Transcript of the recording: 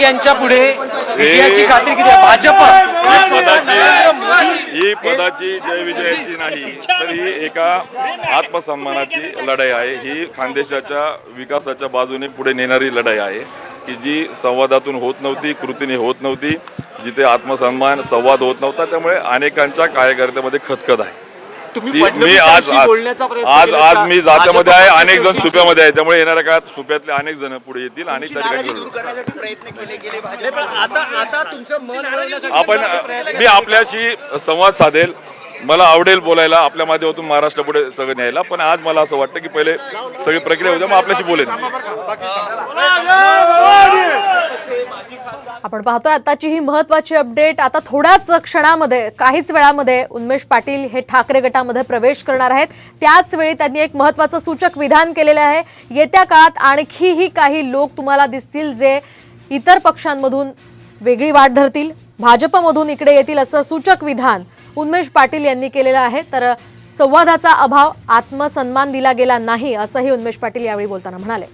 यांच्या पुढे विजयाची खात्री किती आहे? भाजप ही पदाची ही पदाची जय विजयाची नाही तर ही एका आत्मसन्मानाची लढाई आहे ही खानदेशाच्या विकासाच्या बाजूने पुढे नेणारी लढाई आहे की जी संवादातून होत नव्हती कृतीने होत नव्हती जिथे आत्मसन्मान संवाद होत नव्हता त्यामुळे अनेकांच्या कार्यकर्त्यामध्ये खतखत आहे तुम्ही मी आज आज बोलण्याचा प्रयत्न आज? मी जात्यामध्ये आहे अनेक जण सुप्यामध्ये आहे त्यामुळे येणाऱ्या काळात सुप्यातले अनेक जण पुढे येतील आणि त्या ठिकाणी नाराजी लढू. दूर करण्यासाठी प्रयत्न केले गेले भाजप नाही, पण आता आता तुमचं मन वळवण्यासाठी आपण मी आपल्याशी संवाद साधेल. मला आवडेल बोलायला. आपल्या माध्यमातून महाराष्ट्रापुढे सगळं न्यायला. पण आज मला असं वाटतं की पहिले सगळी प्रक्रिया होत्या मग आपल्याशी बोलेन आपण पाहतोय आताची ही महत्वाची अपडेट आता थोड्याच क्षणामध्ये काहीच वेळामध्ये उन्मेश पाटील हे ठाकरे गटामध्ये प्रवेश करणार आहेत. त्याच वेळी त्यांनी एक महत्वाचं सूचक विधान केलेलं आहे. येत्या काळात आणखीही काही लोक तुम्हाला दिसतील जे इतर पक्षांमधून वेगळी वाट धरतील भाजपमधून इकडे येतील असं सूचक विधान उन्मेश पाटील यांनी केलेलं आहे. तर संवादाचा अभाव आत्मसन्मान दिला गेला नाही असंही उन्मेश पाटील यावेळी बोलताना म्हणाले.